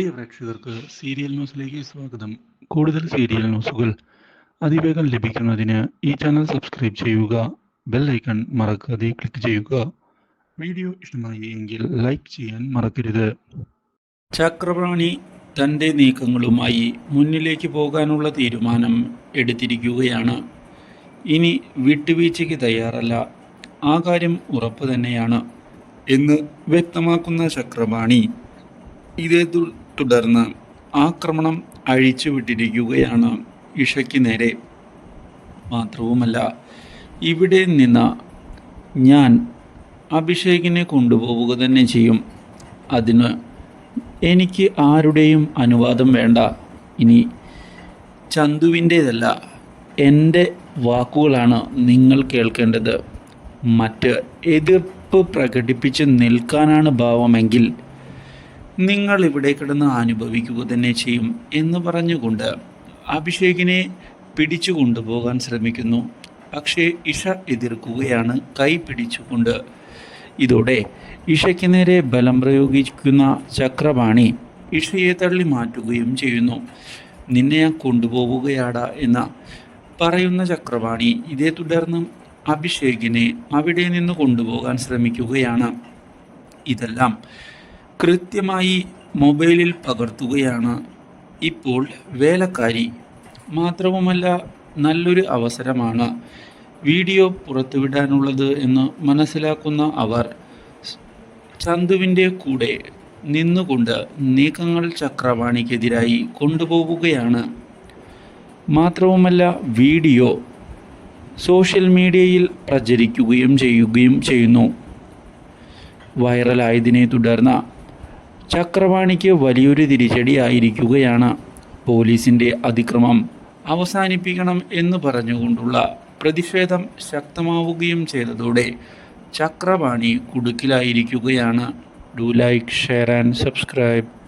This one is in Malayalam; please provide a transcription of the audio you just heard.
പ്രിയ പ്രേക്ഷകർക്ക് സീരിയൽ ന്യൂസിലേക്ക് സ്വാഗതം. കൂടുതൽ സീരിയൽ ന്യൂസുകൾ അതിവേഗം ലഭിക്കുന്നതിന് ഈ ചാനൽ സബ്സ്ക്രൈബ് ചെയ്യുക ബെൽ ഐക്കൺ മറക്കാതെ ക്ലിക്ക് ചെയ്യുക. വീഡിയോ ഇഷ്ടമായി എങ്കിൽ ലൈക്ക് ചെയ്യാൻ മറക്കരുത്. ചക്രപാണി തന്റെ നീക്കങ്ങളുമായി മുന്നിലേക്ക് പോകാനുള്ള തീരുമാനം എടുത്തിരിക്കുകയാണ്. ഇനി വിട്ടുവീഴ്ചയ്ക്ക് തയ്യാറല്ല ആ കാര്യം ഉറപ്പ് തന്നെയാണ് എന്ന് വ്യക്തമാക്കുന്ന ചക്രപാണി ഇതേ തുടർന്ന് ആക്രമണം അഴിച്ചുവിട്ടിരിക്കുകയാണ് ഇഷയ്ക്ക് നേരെ. മാത്രവുമല്ല ഇവിടെ നിന്ന് ഞാൻ അഭിഷേകിനെ കൊണ്ടുപോവുക തന്നെ ചെയ്യും. അതിന് എനിക്ക് ആരുടെയും അനുവാദം വേണ്ട. ഇനി ചന്തുവിന്റേതല്ല എന്റെ വാക്കുകളാണ് നിങ്ങൾ കേൾക്കേണ്ടത്. മറ്റ് എതിർപ്പ് പ്രകടിപ്പിച്ച് നിൽക്കാനാണ് ഭാവമെങ്കിൽ നിങ്ങൾ ഇവിടെ കിടന്ന് അനുഭവിക്കുക തന്നെ ചെയ്യും എന്ന് പറഞ്ഞുകൊണ്ട് അഭിഷേകിനെ പിടിച്ചു കൊണ്ടുപോകാൻ ശ്രമിക്കുന്നു. പക്ഷേ ഇഷ എതിർക്കുകയാണ് കൈ പിടിച്ചുകൊണ്ട്. ഇതോടെ ഇഷയ്ക്ക് നേരെ ബലം പ്രയോഗിക്കുന്ന ചക്രപാണി ഇഷയെ തള്ളി മാറ്റുകയും ചെയ്യുന്നു. നിന്നെ ഞാൻ കൊണ്ടുപോവുകയാടാ എന്ന പറയുന്ന ചക്രപാണി ഇതേ തുടർന്ന് അഭിഷേകിനെ അവിടെ നിന്ന് കൊണ്ടുപോകാൻ ശ്രമിക്കുകയാണ്. ഇതെല്ലാം കൃത്യമായി മൊബൈലിൽ പകർത്തുകയാണ് ഇപ്പോൾ വേലക്കാരി. മാത്രവുമല്ല നല്ലൊരു അവസരമാണ് വീഡിയോ പുറത്തുവിടാനുള്ളത് എന്ന് മനസ്സിലാക്കുന്ന അവർ ചന്തുവിന്റെ കൂടെ നിന്നുകൊണ്ട് നീക്കങ്ങൾ ചക്രവാണിക്കെതിരായി കൊണ്ടുപോവുകയാണ്. മാത്രവുമല്ല വീഡിയോ സോഷ്യൽ മീഡിയയിൽ പ്രചരിക്കുകയും ചെയ്യുകയും ചെയ്യുന്നു. വൈറലായതിനെ തുടർന്ന് ചക്രവാണിക്ക് വലിയൊരു തിരിച്ചടിയായിരിക്കുകയാണ് പോലീസിന്റെ അതിക്രമം. അവസാനിപ്പിക്കണം എന്ന് പറഞ്ഞുകൊണ്ടുള്ള പ്രതിഷേധം ശക്തമാവുകയും ചെയ്തതോടെ ചക്രവാണി കുടുക്കിലായിരിക്കുകയാണ്. Do like share and subscribe